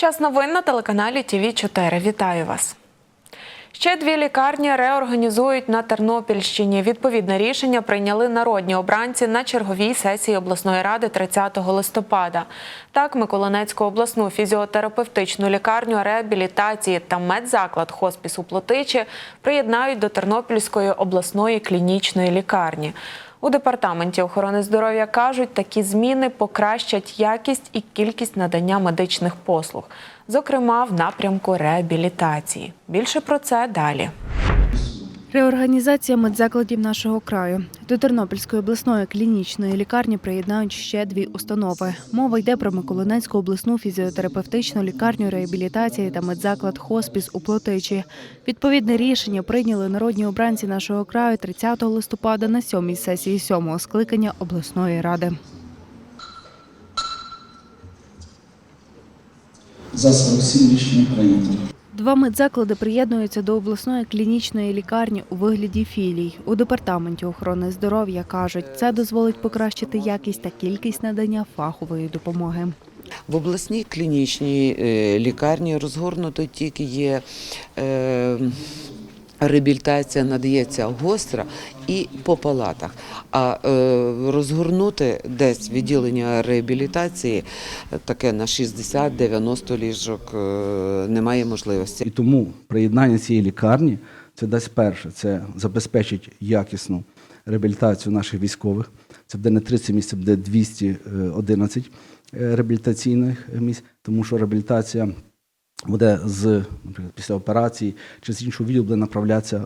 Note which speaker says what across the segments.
Speaker 1: Час новин на телеканалі ТВ 4 Вітаю вас. Ще дві лікарні реорганізують на Тернопільщині. Відповідне рішення прийняли народні обранці на черговій сесії обласної ради 30 листопада. Так, Миколинецьку обласну фізіотерапевтичну лікарню реабілітації та медзаклад хоспісу Плотичі приєднають до Тернопільської обласної клінічної лікарні. У департаменті охорони здоров'я кажуть, такі зміни покращать якість і кількість надання медичних послуг, зокрема в напрямку реабілітації. Більше про це далі.
Speaker 2: Реорганізація медзакладів нашого краю. До Тернопільської обласної клінічної лікарні приєднають ще дві установи. Мова йде про Миколинецьку обласну фізіотерапевтичну лікарню реабілітації та медзаклад хоспіс у Плотичі. Відповідне рішення прийняли народні обранці нашого краю 30 листопада на сьомій сесії сьомого скликання обласної ради.
Speaker 3: За 47 рішення прийнято.
Speaker 2: Два медзаклади приєднуються до обласної клінічної лікарні у вигляді філій. У департаменті охорони здоров'я кажуть, це дозволить покращити якість та кількість надання фахової допомоги.
Speaker 4: В обласній клінічній е, лікарні розгорнуто тільки є е, реабілітація надається гостра і по палатах. А е, розгорнути десь відділення реабілітації е, таке на 60-90 ліжок е, немає можливості.
Speaker 5: І тому приєднання цієї лікарні це дасть перше, це забезпечить якісну реабілітацію наших військових. Це буде не 30 місць, це буде 211 е, реабілітаційних місць, тому що реабілітація буде з, наприклад, після операції чи з іншого відділу буде направлятися е,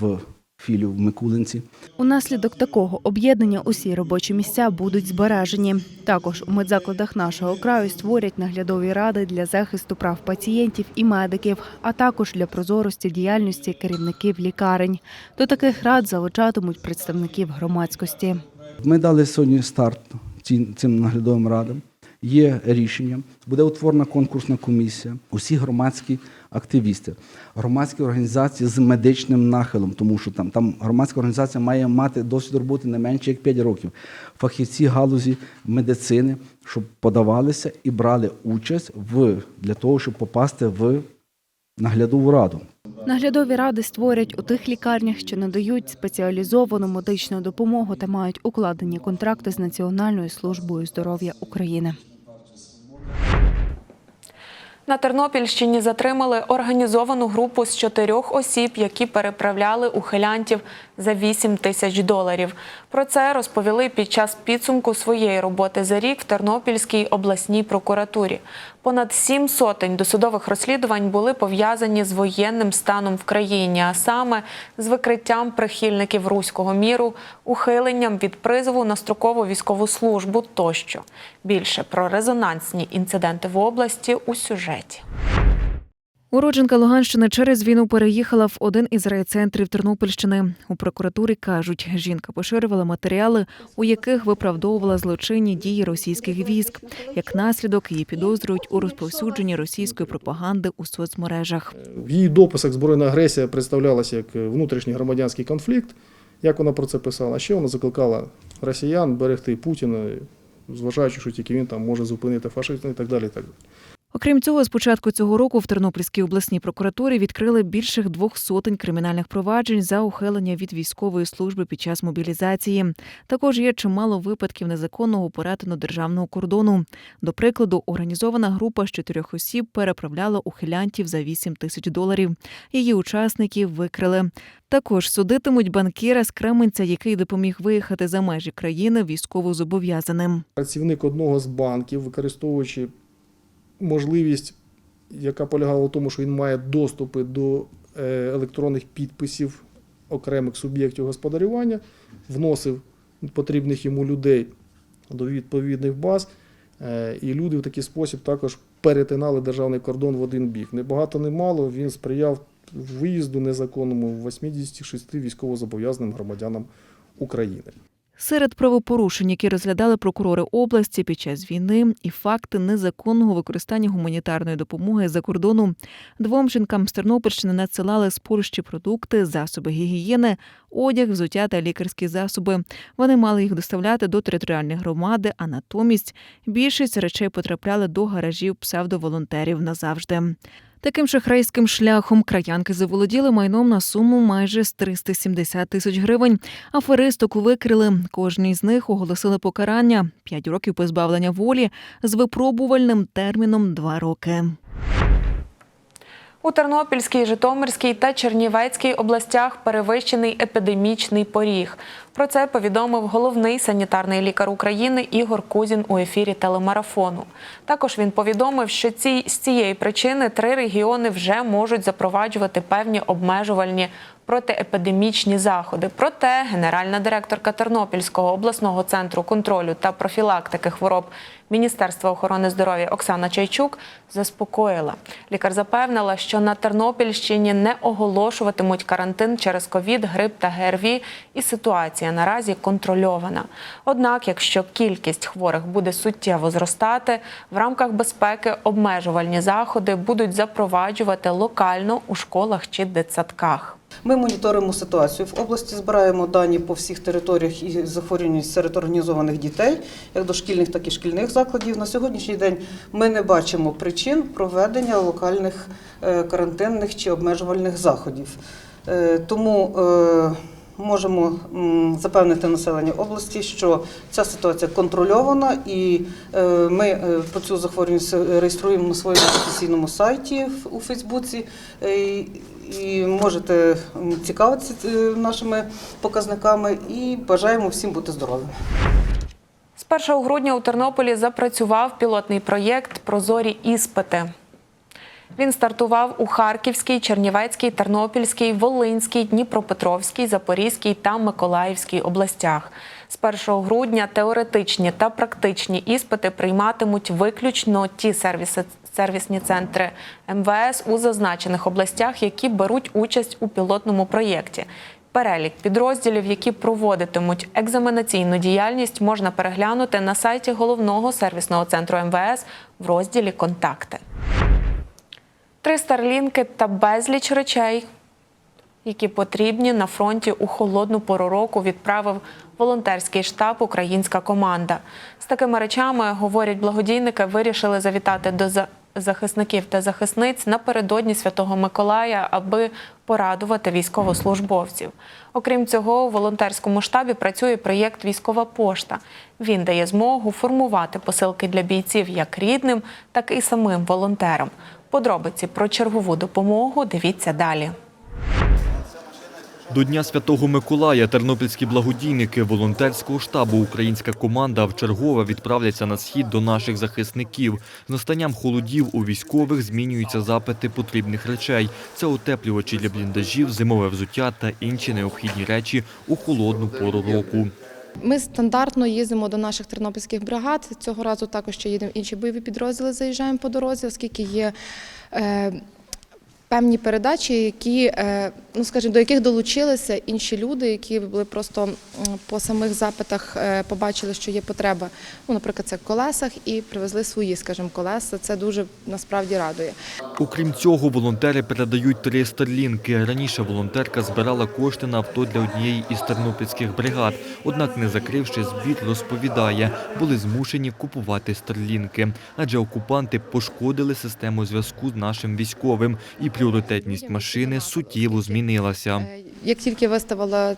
Speaker 5: в філію в Микулинці.
Speaker 2: Унаслідок такого об'єднання усі робочі місця будуть збережені. Також у медзакладах нашого краю створять наглядові ради для захисту прав пацієнтів і медиків, а також для прозорості діяльності керівників лікарень. До таких рад залучатимуть представників громадськості.
Speaker 5: Ми дали сьогодні старт цим наглядовим радам. Є рішення, буде утворена конкурсна комісія, усі громадські активісти, громадські організації з медичним нахилом, тому що там, там громадська організація має мати досвід роботи не менше як 5 років. Фахівці галузі медицини, щоб подавалися і брали участь в для того, щоб попасти в наглядову раду.
Speaker 2: Наглядові ради створять у тих лікарнях, що надають спеціалізовану медичну допомогу та мають укладені контракти з Національною службою здоров'я України.
Speaker 1: На Тернопільщині затримали організовану групу з чотирьох осіб, які переправляли ухилянтів за 8 тисяч доларів. Про це розповіли під час підсумку своєї роботи за рік в Тернопільській обласній прокуратурі. Понад сім сотень досудових розслідувань були пов'язані з воєнним станом в країні, а саме з викриттям прихильників руського міру, ухиленням від призову на строкову військову службу тощо. Більше про резонансні інциденти в області у сюжеті.
Speaker 6: Уродженка Луганщини через війну переїхала в один із райцентрів Тернопільщини. У прокуратурі кажуть, жінка поширювала матеріали, у яких виправдовувала злочинні дії російських військ. Як наслідок її підозрюють у розповсюдженні російської пропаганди у соцмережах.
Speaker 7: В її дописах збройна агресія представлялася як внутрішній громадянський конфлікт, як вона про це писала. Ще вона закликала росіян берегти Путіна, зважаючи, що тільки він там може зупинити фашизм і так далі. І так далі.
Speaker 6: Окрім цього, з початку цього року в Тернопільській обласній прокуратурі відкрили більше двох сотень кримінальних проваджень за ухилення від військової служби під час мобілізації. Також є чимало випадків незаконного перетину державного кордону. До прикладу, організована група з чотирьох осіб переправляла ухилянтів за 8 тисяч доларів. Її учасників викрили. Також судитимуть банкіра з Кременця, який допоміг виїхати за межі країни військовозобов'язаним.
Speaker 7: Працівник одного з банків, використовуючи можливість, яка полягала в тому, що він має доступи до е, електронних підписів окремих суб'єктів господарювання, вносив потрібних йому людей до відповідних баз. Е, І люди в такий спосіб також перетинали державний кордон в один бік. Не багато, не мало. Він сприяв виїзду незаконному 86 військовозобов'язаним громадянам України.
Speaker 6: Серед правопорушень, які розглядали прокурори області під час війни, і факти незаконного використання гуманітарної допомоги за кордону. Двом жінкам з Тернопільщини надсилали з Польщі продукти, засоби гігієни, одяг, взуття та лікарські засоби. Вони мали їх доставляти до територіальної громади, а натомість більшість речей потрапляли до гаражів псевдоволонтерів назавжди. Таким шахрайським шляхом краянки заволоділи майном на суму майже з 370 тисяч гривень. Аферисток викрили. Кожній з них оголосили покарання 5 років позбавлення волі з випробувальним терміном 2 роки.
Speaker 1: У Тернопільській, Житомирській та Чернівецькій областях перевищений епідемічний поріг. Про це повідомив головний санітарний лікар України Ігор Кузін у ефірі телемарафону. Також він повідомив, що ці, з цієї причини три регіони вже можуть запроваджувати певні обмежувальні протиепідемічні заходи. Проте генеральна директорка Тернопільського обласного центру контролю та профілактики хвороб Міністерства охорони здоров'я Оксана Чайчук заспокоїла. Лікар запевнила, що на Тернопільщині не оголошуватимуть карантин через ковід, грип та ГРВІ, і ситуація наразі контрольована. Однак, якщо кількість хворих буде суттєво зростати, в рамках безпеки обмежувальні заходи будуть запроваджувати локально у школах чи дитсадках.
Speaker 8: Ми моніторимо ситуацію в області, збираємо дані по всіх територіях і захворюваність серед організованих дітей, як дошкільних, так і шкільних закладів. На сьогоднішній день ми не бачимо причин проведення локальних е, карантинних чи обмежувальних заходів. Е, Тому е, можемо запевнити населення області, що ця ситуація контрольована, і е, ми е, про цю захворюваність реєструємо на своєму офіційному сайті у Фейсбуці. Е, і можете цікавитися нашими показниками і бажаємо всім бути здоровими.
Speaker 1: З 1 грудня у Тернополі запрацював пілотний проєкт Прозорі іспити. Він стартував у Харківській, Чернівецькій, Тернопільській, Волинській, Дніпропетровській, Запорізькій та Миколаївській областях. З 1 грудня теоретичні та практичні іспити прийматимуть виключно ті сервіси, сервісні центри МВС у зазначених областях, які беруть участь у пілотному проєкті. Перелік підрозділів, які проводитимуть екзаменаційну діяльність, можна переглянути на сайті головного сервісного центру МВС в розділі Контакти. Три старлінки та безліч речей, які потрібні на фронті у холодну пору року, відправив волонтерський штаб Українська команда. З такими речами, говорять благодійники, вирішили завітати до захисників та захисниць напередодні Святого Миколая, аби порадувати військовослужбовців. Окрім цього, у волонтерському штабі працює проєкт Військова пошта. Він дає змогу формувати посилки для бійців як рідним, так і самим волонтерам. Подробиці про чергову допомогу дивіться далі.
Speaker 9: До Дня Святого Миколая тернопільські благодійники волонтерського штабу Українська команда вчергове відправляться на схід до наших захисників. З настанням холодів у військових змінюються запити потрібних речей. Це утеплювачі для бліндажів, зимове взуття та інші необхідні речі у холодну пору року.
Speaker 10: Ми стандартно їздимо до наших тернопільських бригад. Цього разу також ще їдемо інші бойові підрозділи, заїжджаємо по дорозі, оскільки є е, певні передачі, які, е, ну скажімо, до яких долучилися інші люди, які були просто по самих запитах е, побачили, що є потреба. Ну, наприклад, це в колесах, і привезли свої, скажімо, колеса. Це дуже насправді радує.
Speaker 9: Окрім цього, волонтери передають три старлінки. Раніше волонтерка збирала кошти на авто для однієї із тернопільських бригад. Однак, не закривши збір, розповідає, були змушені купувати старлінки, адже окупанти пошкодили систему зв'язку з нашим військовим, і пріоритетність машини суттєво змінилася.
Speaker 10: Е, Як тільки виставила е,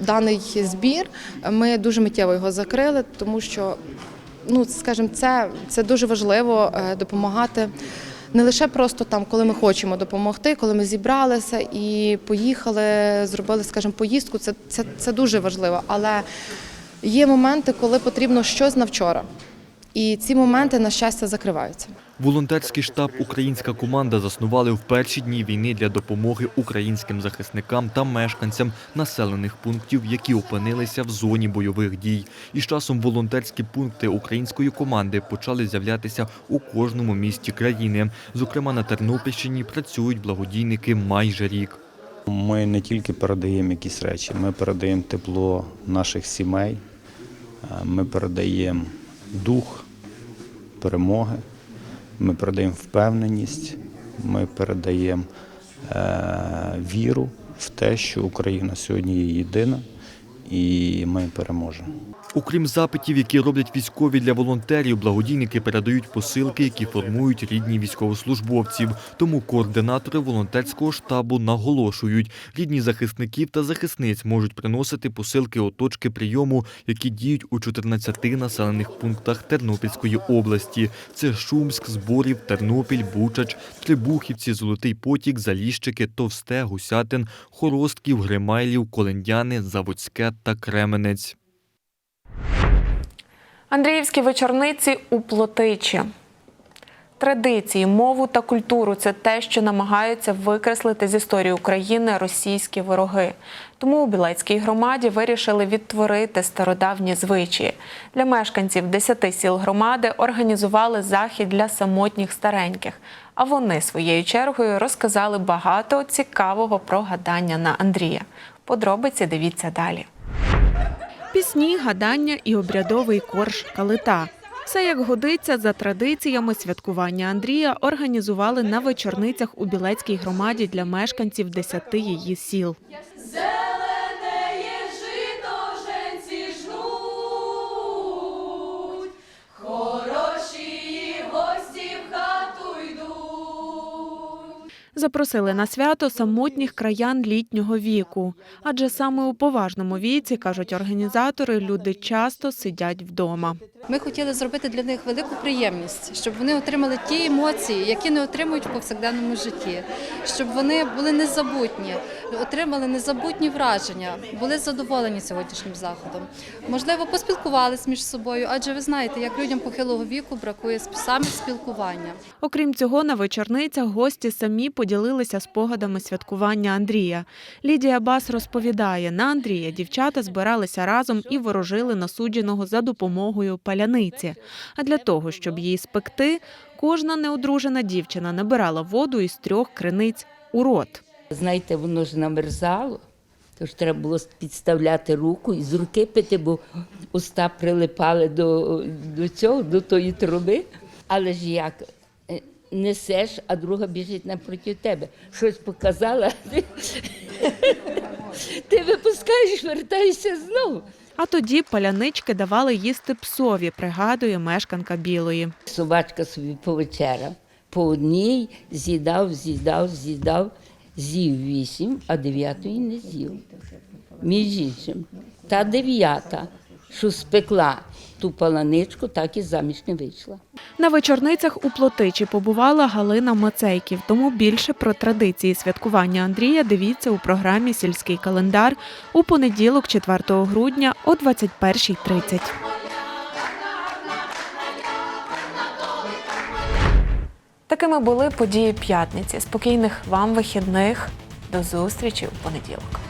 Speaker 10: даний збір, ми дуже миттєво його закрили, тому що, ну скажімо, це, це дуже важливо е, допомагати. Не лише просто там, коли ми хочемо допомогти, коли ми зібралися і поїхали, зробили, скажімо, поїздку. Це, це, це дуже важливо. Але є моменти, коли потрібно щось на вчора. І ці моменти, на щастя, закриваються.
Speaker 9: Волонтерський штаб Українська команда заснували в перші дні війни для допомоги українським захисникам та мешканцям населених пунктів, які опинилися в зоні бойових дій. І з часом волонтерські пункти української команди почали з'являтися у кожному місті країни. Зокрема, на Тернопільщині працюють благодійники майже рік.
Speaker 11: Ми не тільки передаємо якісь речі, ми передаємо тепло наших сімей, е, ми передаємо дух перемоги, ми передаємо впевненість, ми передаємо е, віру в те, що Україна сьогодні є єдина і ми переможемо.
Speaker 9: Окрім запитів, які роблять військові для волонтерів, благодійники передають посилки, які формують рідні військовослужбовців. Тому координатори волонтерського штабу наголошують, рідні захисників та захисниць можуть приносити посилки у точки прийому, які діють у 14 населених пунктах Тернопільської області. Це Шумськ, Зборів, Тернопіль, Бучач, Трибухівці, Золотий Потік, Заліщики, Товсте, Гусятин, Хоростків, Гримайлів, Колендяни, Заводське та Кременець.
Speaker 1: Андріївські вечорниці у Плотичі. Традиції, мову та культуру це те, що намагаються викреслити з історії України російські вороги. Тому у Білецькій громаді вирішили відтворити стародавні звичаї. Для мешканців 10 сіл громади організували захід для самотніх стареньких. А вони своєю чергою розказали багато цікавого про гадання на Андрія. Подробиці дивіться далі.
Speaker 6: Пісні, гадання і обрядовий корж калита. Все як годиться за традиціями святкування Андрія організували на вечорницях у Білецькій громаді для мешканців десяти її сіл. Запросили на свято самотніх краян літнього віку. Адже саме у поважному віці, кажуть організатори, люди часто сидять вдома.
Speaker 12: Ми хотіли зробити для них велику приємність, щоб вони отримали ті емоції, які не отримують в повсякденному житті, щоб вони були незабутні, отримали незабутні враження, були задоволені сьогоднішнім заходом. Можливо, поспілкувались між собою, адже ви знаєте, як людям похилого віку бракує саме спілкування.
Speaker 6: Окрім цього, на вечорницях гості самі поділилися спогадами святкування Андрія. Лідія Бас розповідає, на Андрія дівчата збиралися разом і ворожили насудженого за допомогою паляниці. А для того, щоб її спекти, кожна неодружена дівчина набирала воду із трьох криниць у рот.
Speaker 13: Знаєте, воно ж намерзало, тож треба було підставляти руку і з руки пити, бо уста прилипали до, до цього, до тої труби. Але ж як несеш, а друга біжить напроти тебе. Щось показала, ти, ти випускаєш, вертаєшся знову.
Speaker 6: А тоді палянички давали їсти псові, пригадує мешканка Білої.
Speaker 13: Собачка собі повечеряв. По одній з'їдав, з'їдав, з'їдав, з'їв вісім, а дев'ятої не з'їв. Між іншим, та дев'ята, що спекла ту паланичку, так і заміж не вийшла.
Speaker 6: На вечорницях у Плотичі побувала Галина Мацейків. Тому більше про традиції святкування Андрія дивіться у програмі Сільський календар у понеділок, 4 грудня о 21.30.
Speaker 1: Такими були події п'ятниці. Спокійних вам вихідних. До зустрічі у понеділок.